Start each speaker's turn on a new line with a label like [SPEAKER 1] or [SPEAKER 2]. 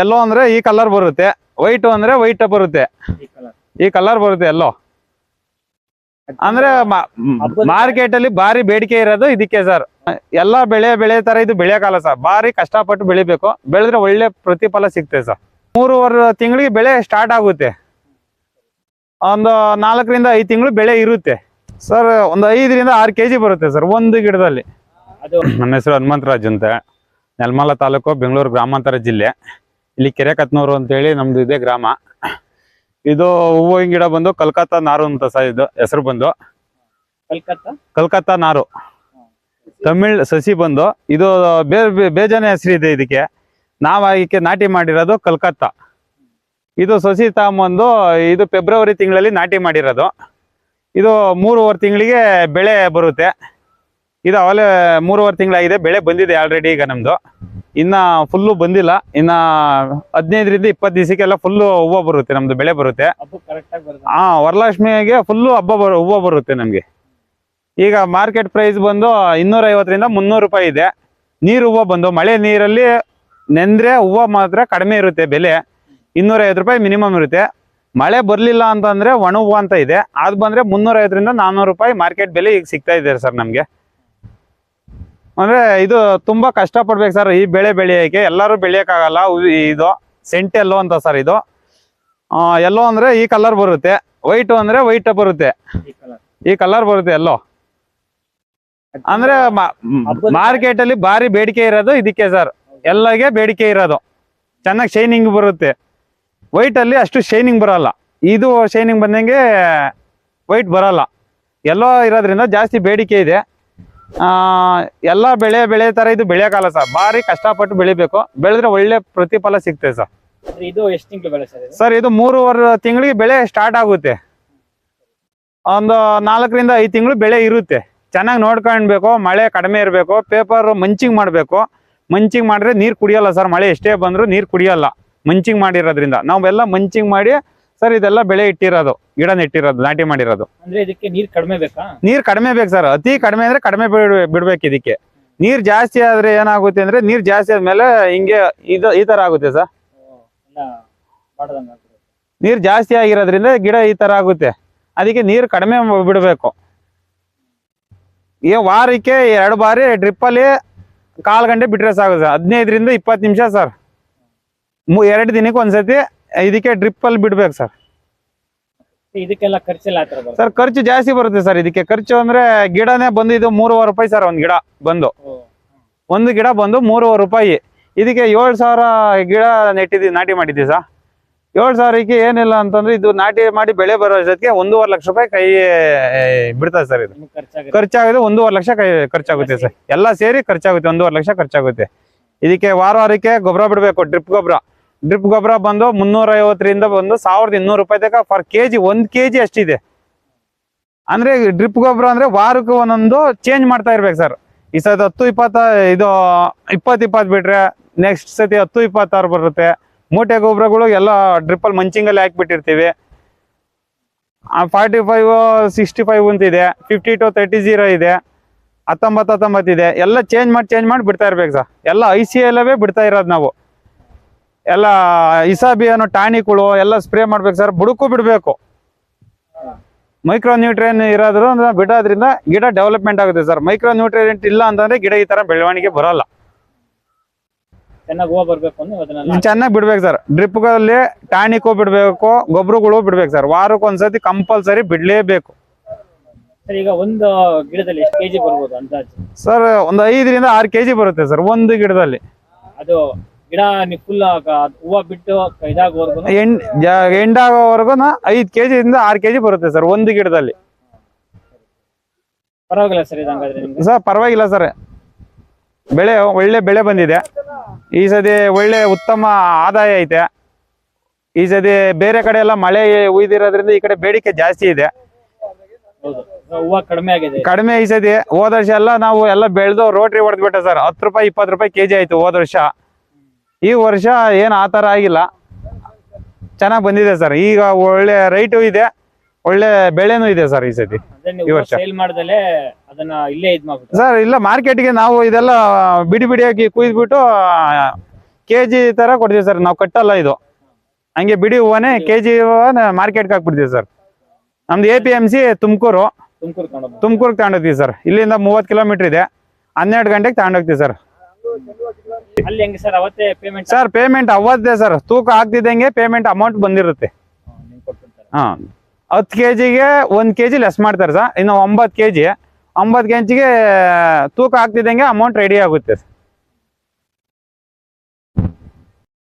[SPEAKER 1] ಎಲ್ಲೋ ಅಂದ್ರೆ ಈ ಕಲರ್ ಬರುತ್ತೆ. ವೈಟ್ ಅಂದ್ರೆ ವೈಟ್ ಬರುತ್ತೆ.
[SPEAKER 2] ಈ ಕಲರ್
[SPEAKER 1] ಬರುತ್ತೆ ಎಲ್ಲೋ ಅಂದ್ರೆ ಮಾರ್ಕೆಟ್ ಅಲ್ಲಿ ಬಾರಿ ಬೇಡಿಕೆ ಇರೋದು ಇದಕ್ಕೆ ಸರ್ ಎಲ್ಲಾ ಬೆಳೆ ಬೆಳೆ ತರ ಇದು ಬೆಳೆಯಕಾಲ ಸರ್ ಬಾರಿ ಕಷ್ಟಪಟ್ಟು ಬೆಳಿಬೇಕು. ಬೆಳೆದ್ರೆ ಒಳ್ಳೆ ಪ್ರತಿಫಲ ಸಿಗ್ತದೆ ಸರ್ ಮೂರುವರೆ ತಿಂಗಳಿಗೆ ಬೆಳೆ ಸ್ಟಾರ್ಟ್ ಆಗುತ್ತೆ. ಒಂದು ನಾಲ್ಕರಿಂದ ಐದು ತಿಂಗಳು ಬೆಳೆ ಇರುತ್ತೆ. ಸರ್ ಒಂದು ಐದರಿಂದ ಆರು ಕೆಜಿ ಬರುತ್ತೆ ಸರ್ ಒಂದು ಗಿಡದಲ್ಲಿ. ನನ್ನ ಹೆಸರು ಹನುಮಂತರಾಜ್ ಅಂತ. ನೆಲಮಲ ತಾಲೂಕು ಬೆಂಗಳೂರು ಗ್ರಾಮಾಂತರ ಜಿಲ್ಲೆ. ಇಲ್ಲಿ ಕೆರೆಕತ್ನೂರು ಅಂತೇಳಿ ನಮ್ದು ಇದೆ ಗ್ರಾಮ. ಇದು ಹೂವಿನ ಗಿಡ ಬಂದು ಕಲ್ಕತ್ತಾ ನಾರು ಅಂತ ಸಹ ಇದು ಹೆಸರು ಬಂದು.
[SPEAKER 2] ಕಲ್ಕತ್ತಾ?
[SPEAKER 1] ಕಲ್ಕತ್ತಾ ನಾರು. ತಮಿಳ್ ಸಸಿ ಬಂದು ಇದು ಬೇಜಾನೆ ಹೆಸರು ಇದೆ ಇದಕ್ಕೆ. ನಾವು ಇದಕ್ಕೆ ನಾಟಿ ಮಾಡಿರೋದು ಕಲ್ಕತ್ತಾ. ಇದು ಸಸಿ ತಾಂಬಂದು ಇದು ಫೆಬ್ರವರಿ ತಿಂಗಳಲ್ಲಿ ನಾಟಿ ಮಾಡಿರೋದು. ಇದು ಮೂರುವರೆ ತಿಂಗಳಿಗೆ ಬೆಳೆ ಬರುತ್ತೆ. ಇದು ಅವಲೇ ಮೂರುವರೆ ತಿಂಗಳಾಗಿದೆ ಬೆಳೆ ಬಂದಿದೆ ಆಲ್ರೆಡಿ ಈಗ ನಮ್ದು. ಇನ್ನ ಫುಲ್ಲು ಬಂದಿಲ್ಲ. ಇನ್ನ ಹದಿನೈದರಿಂದ ಇಪ್ಪತ್ತು ದಿವಸಕ್ಕೆಲ್ಲ ಫುಲ್ಲು ಹೂವು ಬರುತ್ತೆ ನಮ್ದು ಬೆಳೆ ಬರುತ್ತೆ. ಹಾ ವರಲಕ್ಷ್ಮಿಗೆ ಫುಲ್ಲು ಹಬ್ಬ ಬರು ಹೂವು ಬರುತ್ತೆ ನಮಗೆ. ಈಗ ಮಾರ್ಕೆಟ್ ಪ್ರೈಸ್ ಬಂದು ಇನ್ನೂರ ಐವತ್ತರಿಂದ ಮುನ್ನೂರು ರೂಪಾಯಿ ಇದೆ. ನೀರು ಹೂವು ಬಂದು ಮಳೆ ನೀರಲ್ಲಿ ನೆಂದ್ರೆ ಹೂವು ಮಾತ್ರ ಕಡಿಮೆ ಇರುತ್ತೆ ಬೆಲೆ. ಇನ್ನೂರ ಐವತ್ತು ರೂಪಾಯಿ ಮಿನಿಮಮ್ ಇರುತ್ತೆ. ಮಳೆ ಬರಲಿಲ್ಲ ಅಂತಂದ್ರೆ ಒಣ ಹೂವು ಅಂತ ಇದೆ. ಅದು ಬಂದ್ರೆ ಮುನ್ನೂರ ಐವತ್ತರಿಂದ ನಾನ್ನೂರು ರೂಪಾಯಿ ಮಾರ್ಕೆಟ್ ಬೆಲೆ ಈಗ ಸಿಗ್ತಾ ಇದೆ ಸರ್ ನಮಗೆ. ಅಂದ್ರೆ ಇದು ತುಂಬಾ ಕಷ್ಟ ಪಡ್ಬೇಕು ಸರ್. ಈ ಬೆಳೆ ಬೆಳೆಯೋಕೆ ಎಲ್ಲರೂ ಬೆಳೆಯೋಕ್ಕಾಗಲ್ಲ. ಇದು ಸೆಂಟ್ ಎಲ್ಲೋ ಅಂತ ಸರ್ ಇದು. ಎಲ್ಲೋ ಅಂದ್ರೆ ಈ ಕಲರ್ ಬರುತ್ತೆ. ವೈಟ್ ಅಂದ್ರೆ ವೈಟ್ ಬರುತ್ತೆ.
[SPEAKER 2] ಈ ಕಲರ್
[SPEAKER 1] ಬರುತ್ತೆ ಎಲ್ಲೋ. ಅಂದ್ರೆ ಮಾರ್ಕೆಟ್ ಅಲ್ಲಿ ಭಾರಿ ಬೇಡಿಕೆ ಇರೋದು ಇದಕ್ಕೆ ಸರ್. ಎಲ್ಲಗೆ ಬೇಡಿಕೆ ಇರೋದು. ಚೆನ್ನಾಗಿ ಶೈನಿಂಗ್ ಬರುತ್ತೆ. ವೈಟ್ ಅಲ್ಲಿ ಅಷ್ಟು ಶೈನಿಂಗ್ ಬರಲ್ಲ. ಇದು ಶೈನಿಂಗ್ ಬಂದಂಗೆ ವೈಟ್ ಬರಲ್ಲ. ಎಲ್ಲೋ ಇರೋದ್ರಿಂದ ಜಾಸ್ತಿ ಬೇಡಿಕೆ ಇದೆ. ಎಲ್ಲ ಬೆಳೆ ಬೆಳೆ ತರ ಇದು ಬೆಳೆಯೋಕ್ಕಲ್ಲ ಸರ್ ಭಾರಿ ಕಷ್ಟಪಟ್ಟು ಬೆಳಿಬೇಕು. ಬೆಳೆದ್ರೆ ಒಳ್ಳೆ ಪ್ರತಿಫಲ ಸಿಗ್ತದೆ ಸರ್
[SPEAKER 2] ಇದು ಎಷ್ಟು ತಿಂಗಳು ಬೆಳೆ ಸರ್ ಇದು?
[SPEAKER 1] ಸರ್ ಇದು ಮೂರುವರೆ ತಿಂಗಳಿಗೆ ಬೆಳೆ ಸ್ಟಾರ್ಟ್ ಆಗುತ್ತೆ. ಒಂದು ನಾಲ್ಕರಿಂದ ಐದು ತಿಂಗಳು ಬೆಳೆ ಇರುತ್ತೆ. ಚೆನ್ನಾಗಿ ನೋಡ್ಕೊಳ್ಬೇಕು ಮಳೆ ಕಡಿಮೆ ಇರಬೇಕು ಪೇಪರ್ ಮಂಚಿಂಗ್ ಮಾಡಬೇಕು. ಮಂಚಿಂಗ್ ಮಾಡಿದ್ರೆ ನೀರು ಕುಡಿಯಲ್ಲ ಸರ್ ಮಳೆ ಎಷ್ಟೇ ಬಂದರೂ ನೀರು ಕುಡಿಯಲ್ಲ. ಮಂಚಿಂಗ್ ಮಾಡಿರೋದ್ರಿಂದ. ನಾವೆಲ್ಲ ಮಂಚಿಂಗ್ ಮಾಡಿ ಸರ್ ಇದೆಲ್ಲ ಬೆಳೆ ಇಟ್ಟಿರೋದು ಗಿಡ ನೆಟ್ಟಿರೋದು ನಾಟಿ ಮಾಡಿರೋದು.
[SPEAKER 2] ಅಂದ್ರೆ ಇದಕ್ಕೆ ನೀರ್ ಕಡಿಮೆ ಬೇಕಾ?
[SPEAKER 1] ನೀರು ಕಡಿಮೆ ಬೇಕು ಸರ್ ಅತಿ ಕಡಿಮೆ ಅಂದ್ರೆ ಕಡಿಮೆ ಬಿಡ್ ಬಿಡ್ಬೇಕು ಇದಕ್ಕೆ. ನೀರ್ ಜಾಸ್ತಿ ಆದ್ರೆ ಏನಾಗುತ್ತೆ ಅಂದ್ರೆ ನೀರ್ ಜಾಸ್ತಿ ಆದ್ಮೇಲೆ ಹಿಂಗೆ ಇದು ಈ ತರ ಆಗುತ್ತೆ ಸರ್. ನೀರ್ ಜಾಸ್ತಿ ಆಗಿರೋದ್ರಿಂದ ಗಿಡ ಈ ತರ ಆಗುತ್ತೆ. ಅದಕ್ಕೆ ನೀರ್ ಕಡಿಮೆ ಬಿಡ್ಬೇಕು. ಈ ವಾರಕ್ಕೆ ಎರಡು ಬಾರಿ ಡ್ರಿಪ್ಪಲ್ಲಿ ಕಾಲ್ ಗಂಟೆ ಬಿಟ್ರೆ ಸಾಕು ಸರ್ ಹದಿನೈದರಿಂದ ಇಪ್ಪತ್ತು ನಿಮಿಷ ಸರ್. ಎರಡು ದಿನಕ್ಕೆ ಒಂದ್ಸತಿ ಇದಕ್ಕೆ ಡ್ರಿಪ್ ಅಲ್ಲಿ ಬಿಡ್ಬೇಕು ಸರ್
[SPEAKER 2] ಇದಕ್ಕೆಲ್ಲ ಖರ್ಚೆಲ್ಲ
[SPEAKER 1] ಸರ್ ಖರ್ಚು ಜಾಸ್ತಿ ಬರುತ್ತೆ ಸರ್ ಇದಕ್ಕೆ. ಖರ್ಚು ಅಂದ್ರೆ ಗಿಡನೇ ಬಂದು ಇದು ಮೂರುವರೆ ರೂಪಾಯಿ ಸರ್ ಒಂದು ಗಿಡ ಬಂದು. ಒಂದು ಗಿಡ ಬಂದು ಮೂರುವರೆ ರೂಪಾಯಿ. ಇದಕ್ಕೆ ಏಳು ಸಾವಿರ ಗಿಡ ನೆಟ್ಟಿದ್ದೀವಿ ನಾಟಿ ಮಾಡಿದ್ದೀವಿ ಸರ್ ಏಳು ಸಾವಿರಕ್ಕೆ ಏನಿಲ್ಲ ಅಂತಂದ್ರೆ ಇದು ನಾಟಿ ಮಾಡಿ ಬೆಳೆ ಬರೋ ಜೊತೆಗೆ ಒಂದೂವರೆ ಲಕ್ಷ ರೂಪಾಯಿ ಕೈ ಬಿಡ್ತದೆ ಸರ್ ಇದು.
[SPEAKER 2] ಖರ್ಚಾಗುತ್ತೆ.
[SPEAKER 1] ಒಂದೂವರೆ ಲಕ್ಷ ಕೈ ಖರ್ಚಾಗುತ್ತೆ ಸರ್ ಎಲ್ಲ ಸೇರಿ ಖರ್ಚಾಗುತ್ತೆ ಒಂದೂವರೆ ಲಕ್ಷ ಖರ್ಚಾಗುತ್ತೆ. ಇದಕ್ಕೆ ವಾರ ವಾರಕ್ಕೆ ಗೊಬ್ಬರ ಬಿಡಬೇಕು ಡ್ರಿಪ್ ಗೊಬ್ಬರ. ಡ್ರಿಪ್ ಗೊಬ್ಬರ ಬಂದು ಮುನ್ನೂರ ಐವತ್ತರಿಂದ ಬಂದು ಸಾವಿರದ ಇನ್ನೂರು ರೂಪಾಯಿ ತನಕ ಪರ್ ಒಂದು ಕೆ ಜಿ ಅಷ್ಟಿದೆ. ಅಂದ್ರೆ ಡ್ರಿಪ್ ಗೊಬ್ಬರ ಅಂದ್ರೆ ವಾರಕ್ಕೆ ಒಂದೊಂದು ಚೇಂಜ್ ಮಾಡ್ತಾ ಇರ್ಬೇಕು ಸರ್ ಈ ಸತಿ ಹತ್ತು ಇಪ್ಪತ್ತ, ಇದು ಇಪ್ಪತ್ತು ಇಪ್ಪತ್ತು ಬಿಟ್ರೆ ನೆಕ್ಸ್ಟ್ ಸತಿ ಹತ್ತು ಇಪ್ಪತ್ತಾರು ಬರುತ್ತೆ. ಮೂಟೆ ಗೊಬ್ಬರಗಳು ಎಲ್ಲ ಡ್ರಿಪ್ಪಲ್ಲಿ ಮಂಚಿಂಗಲ್ಲಿ ಹಾಕ್ಬಿಟ್ಟಿರ್ತೀವಿ. ಫಾರ್ಟಿ ಫೈವ್ ಸಿಕ್ಸ್ಟಿ ಫೈವ್ ಅಂತ ಇದೆ. ಫಿಫ್ಟಿ ಟು ತರ್ಟಿ ಜೀರೋ ಇದೆ. ಹತ್ತೊಂಬತ್ತು ಹತ್ತೊಂಬತ್ತು ಇದೆ. ಎಲ್ಲ ಚೇಂಜ್ ಮಾಡಿ ಚೇಂಜ್ ಮಾಡಿ ಬಿಡ್ತಾ ಇರ್ಬೇಕು ಸರ್ ಎಲ್ಲ ಐ ಸಿ ಎಲ್ಲವೇ ಬಿಡ್ತಾ ಇರೋದು ನಾವು. ಎಲ್ಲ ಇಸಾಬಿ ಅನ್ನೋ ಟಾನಿಕ್ಗಳು ಎಲ್ಲ ಸ್ಪ್ರೇ ಮಾಡ್ಬೇಕು ಸರ್ ಬುಡಕ್ಕೂ ಬಿಡಬೇಕು. ಮೈಕ್ರೋ ನ್ಯೂಟ್ರಿಯನ್ ಇರೋದ್ರ ಬಿಡೋದ್ರಿಂದ ಗಿಡ ಡೆವಲಪ್ಮೆಂಟ್ ಆಗುತ್ತೆ ಸರ್. ಮೈಕ್ರೋ ನ್ಯೂಟ್ರಿಯೆಂಟ್ ಇಲ್ಲ ಅಂತಂದ್ರೆ ಗಿಡ ಈ ತರ ಬೆಳವಣಿಗೆ ಬರಲ್ಲ.
[SPEAKER 2] ಚೆನ್ನಾಗಿ ಹೂವು ಬರ್ಬೇಕು ಅಂದ್ರೆ ಅದನ್ನೆಲ್ಲ
[SPEAKER 1] ಚೆನ್ನಾಗಿ ಬಿಡ್ಬೇಕು ಸರ್. ಡ್ರಿಪ್ಗಳಲ್ಲಿ ಟಾನಿಕ್ ಬಿಡ್ಬೇಕು ಗೊಬ್ಬರಗಳು ಬಿಡ್ಬೇಕು ಸರ್. ವಾರಕ್ಕೆ ಒಂದ್ಸತಿ ಕಂಪಲ್ಸರಿ ಬಿಡ್ಲೇಬೇಕು.
[SPEAKER 2] ಸರ್ ಈಗ ಒಂದು ಗಿಡದಲ್ಲಿ ಎಷ್ಟು ಕೆಜಿ ಬರ್ಬೋದು ಅಂದಾಜು?
[SPEAKER 1] ಸರ್ ಒಂದು ಐದರಿಂದ ಆರು ಕೆಜಿ ಬರುತ್ತೆ ಸರ್ ಒಂದು ಗಿಡದಲ್ಲಿ.
[SPEAKER 2] ಅದು ಗಿಡ ನೀವು ಫುಲ್ ಹೂವು ಬಿಟ್ಟು ಇದಾಗೋವರೆಗೂ
[SPEAKER 1] ಎಂಡ್ ಆಗೋವರೆಗೂ ಐದು ಕೆಜಿ ಇಂದ ಆರು ಕೆಜಿ ಬರುತ್ತೆ ಸರ್ ಒಂದು ಗಿಡದಲ್ಲಿ.
[SPEAKER 2] ಪರವಾಗಿಲ್ಲ ಸರ್ ಇದಂಗಾದ್ರೆ ನಿಮ್ಗೆ?
[SPEAKER 1] ಸರ್ ಪರವಾಗಿಲ್ಲ ಸರ್. ಬೆಳೆ ಒಳ್ಳೆ ಬೆಳೆ ಬಂದಿದೆ. ಈ ಸತಿ ಒಳ್ಳೆ ಉತ್ತಮ ಆದಾಯ ಐತೆ. ಈ ಸತಿ ಬೇರೆ ಕಡೆ ಎಲ್ಲ ಮಳೆ ಉಯ್ದಿರೋದ್ರಿಂದ ಈ ಕಡೆ ಬೇಡಿಕೆ ಜಾಸ್ತಿ ಇದೆ.
[SPEAKER 2] ಕಡಿಮೆ ಆಗಿದೆ.
[SPEAKER 1] ಕಡಿಮೆ ಈ ಸತಿ ಹೋದ ವರ್ಷ ಎಲ್ಲ ನಾವು ಎಲ್ಲ ಬೆಳೆದು ರೋಟ್ರಿ ಹೊಡೆದ್ಬಿಟ್ಟೆ ಸರ್. ಹತ್ತು ರೂಪಾಯಿ ಇಪ್ಪತ್ತು ರೂಪಾಯಿ ಕೆಜಿ ಆಯ್ತು ಹೋದ ವರ್ಷ. ಈ ವರ್ಷ ಏನು ಆ ಥರ ಆಗಿಲ್ಲ. ಚೆನ್ನಾಗಿ ಬಂದಿದೆ ಸರ್ ಈಗ ಒಳ್ಳೆ ರೈಟು ಇದೆ ಒಳ್ಳೆ ಬೆಳೆನೂ ಇದೆ ಸರ್ ಈ ಸತಿ ಈ ವರ್ಷ. ಸರ್ ಇಲ್ಲ ಮಾರ್ಕೆಟ್ಗೆ ನಾವು ಇದೆಲ್ಲ ಬಿಡಿ ಬಿಡಿಯಾಗಿ ಕುಯ್ದ್ಬಿಟ್ಟು ಕೆ ಜಿ ತರ ಕೊಡ್ತೀವಿ ಸರ್ ನಾವು ಕಟ್ಟಲ್ಲ ಇದು. ಹಂಗೆ ಬಿಡಿ ಹೂವನೇ ಕೆ ಜಿ ಮಾರ್ಕೆಟ್ಗೆ ಹಾಕ್ಬಿಡ್ತೀವಿ ಸರ್ ನಮ್ದು A P M C Tumakuru. ತುಮಕೂರ್ಗೆ ತಗೊಂಡೋಗ್ತೀವಿ ಸರ್ ಇಲ್ಲಿಂದ ಮೂವತ್ತು ಕಿಲೋಮೀಟರ್ ಇದೆ. ಹನ್ನೆರಡು ಗಂಟೆಗೆ ತಗೊಂಡೋಗ್ತೀವಿ ಸರ್
[SPEAKER 2] ಅಲ್ಲಿ ಹೆಂಗೆ ಸರ್? ಅವತ್ತೇ ಪೇಮೆಂಟ್
[SPEAKER 1] ಸರ್ ಪೇಮೆಂಟ್ ಅವತ್ತೇ ಸರ್. ತೂಕ ಆಗ್ತಿದ್ದಂಗೆ ಪೇಮೆಂಟ್ ಅಮೌಂಟ್ ಬಂದಿರುತ್ತೆ. ಹಾ ಹತ್ತು ಕೆ ಜಿಗೆ ಒಂದು ಕೆ ಜಿ ಲೆಸ್ ಮಾಡ್ತಾರೆ ಸರ್. ಇನ್ನು ಒಂಬತ್ತು ಕೆ ಜಿ ಒಂಬತ್ತು ಕೆ ಜಿಗೆ ತೂಕ ಆಗ್ತಿದ್ದಂಗೆ ಅಮೌಂಟ್ ರೆಡಿ ಆಗುತ್ತೆ ಸರ್.